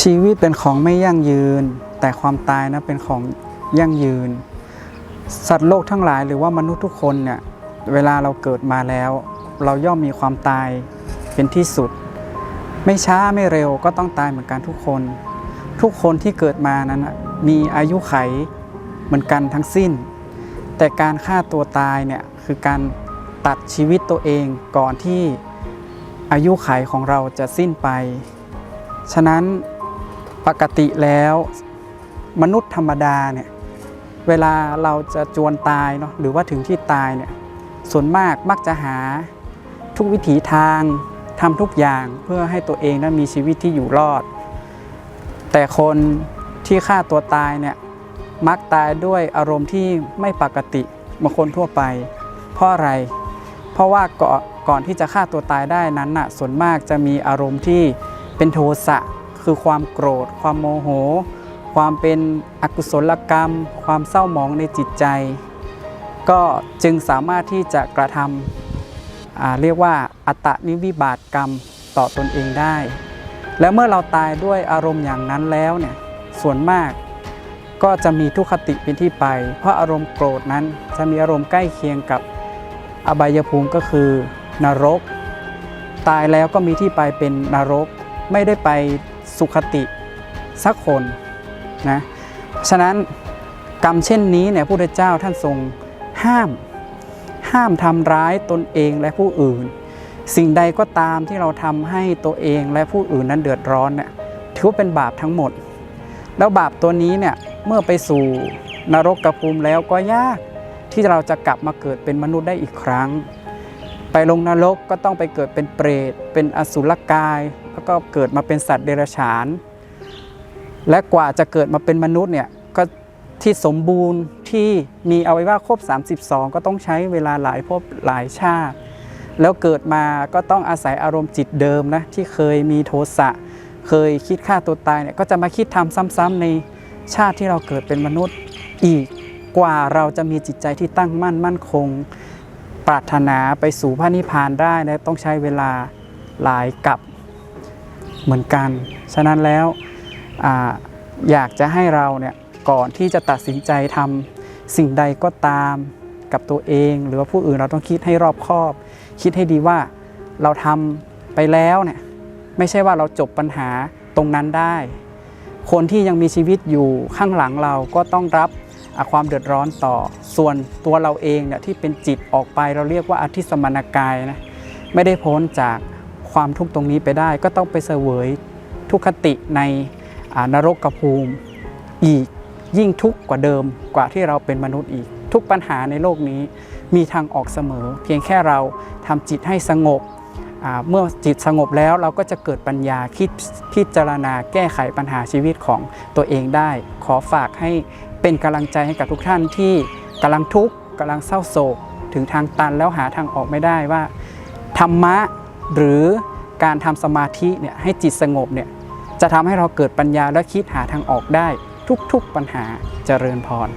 ชีวิตเป็นของไม่ยั่งยืน แต่ความตายนะเป็นของยั่งยืน สัตว์โลกทั้งหลายหรือว่ามนุษย์ทุกคนเนี่ยเวลาเราเกิดมาแล้ว เราย่อมมีความตายเป็นที่สุด ไม่ช้าไม่เร็วก็ต้องตายเหมือนกันทุกคน ทุกคนที่เกิดมานั้นมีอายุไขเหมือนกันทั้งสิ้น แต่การฆ่าตัวตายเนี่ยคือการตัดชีวิตตัวเองก่อนที่อายุไขของเราจะสิ้นไป ฉะนั้น ปกติแล้วมนุษย์ธรรมดาเนี่ยเวลาเราจะจวนตายเนาะหรือว่าถึงที่ตายเนี่ยส่วนมากมักจะหาทุกวิถีทางทำทุกอย่างเพื่อให้ตัวเองนั้นมีชีวิตที่อยู่รอด แต่คนที่ฆ่าตัวตายเนี่ยมักตายด้วยอารมณ์ที่ไม่ปกติเมือคนทั่วไป เพราะอะไร เพราะว่าก่อนก่อนที่จะฆ่าตัวตายได้นั้นน่ะส่วนมากจะมีอารมณ์ที่เป็นโทสะ คือความโกรธ ความโมโห ความเป็นอกุศลกรรม ความเศร้าหมองในจิตใจ ก็จึงสามารถที่จะกระทำเรียกว่าอัตนิวิบาตกรรมต่อตนเองได้ แล้วเมื่อเราตายด้วยอารมณ์อย่างนั้นแล้วเนี่ยส่วนมากก็จะมีทุกขติเป็นที่ไป เพราะอารมณ์โกรธนั้นจะมีอารมณ์ใกล้เคียงกับอบายภูมิก็คือนรก ตายแล้วก็มีที่ไปเป็นนรก ไม่ได้ไป สุขติสักคนนะฉะนั้นกรรมเช่นนี้เนี่ยพระพุทธเจ้าท่านทรงห้าม ห้ามทำร้ายตนเองและผู้อื่น สิ่งใดก็ตามที่เราทำให้ตัวเองและผู้อื่นนั้นเดือดร้อนเนี่ยถือว่าเป็นบาปทั้งหมด แล้วบาปตัวนี้เนี่ยเมื่อไปสู่นรกกระภูมิแล้วก็ยากที่เราจะกลับมาเกิดเป็นมนุษย์ได้อีกครั้ง ไปลงนรกก็ต้องไปเกิดเป็นเปรต เป็นอสุรกาย แล้วก็เกิดมาเป็นสัตว์เดรัจฉาน และกว่าจะเกิดมาเป็นมนุษย์เนี่ยก็ที่สมบูรณ์ที่มีเอาไวัยวะครบ 32 ก็ต้องใช้เวลาหลายภพหลายชาติ แล้วเกิดมาก็ต้องอาศัยอารมณ์จิตเดิมนะที่เคยมีโทสะเคยคิดฆ่าตัวตายเนี่ยก็จะมาคิดทำซ้ำๆในชาติที่เราเกิดเป็นมนุษย์อีกกว่าเราจะมีจิตใจที่ตั้งมั่นมั่นคง ปรารถนาไปสู่พระนิพพานได้นะต้องใช้เวลาหลายกับเหมือนกัน ฉะนั้นแล้วออยากจะให้เราเนี่ยก่อนที่จะตัดสินใจทำสิ่งใดก็ตามกับตัวเอง หรือว่าผู้อื่นเราต้องคิดให้รอบคอบ คิดให้ดีว่าเราทำไปแล้วเนี่ยไม่ใช่ว่าเราจบปัญหาตรงนั้นได้ คนที่ยังมีชีวิตอยู่ข้างหลังเราก็ต้องรับ ความเดือดร้อนต่อ ส่วนตัวเราเองเนี่ยที่เป็นจิตออกไปเราเรียกว่าอธิสมานกายนะไม่ได้พ้นจากความทุกข์ตรงนี้ไปได้ ก็ต้องไปเสวยทุกขติในนรกกภูมิอีกยิ่งทุกข์กว่าเดิมกว่าที่เราเป็นมนุษย์อีก ทุกปัญหาในโลกนี้มีทางออกเสมอ เพียงแค่เราทำจิตให้สงบเมื่อจิตสงบแล้วเราก็จะเกิดปัญญาคิดพิจารณาแก้ไขปัญหาชีวิตของตัวเองได้ ขอฝากให้ เป็นกำลังใจให้กับทุกท่านที่กำลังทุกข์กำลังเศร้าโศกถึงทางตันแล้วหาทางออกไม่ได้ว่า ธรรมะหรือการทำสมาธิเนี่ยให้จิตสงบเนี่ยจะทำให้เราเกิดปัญญาและคิดหาทางออกได้ทุกๆปัญหาเจริญพร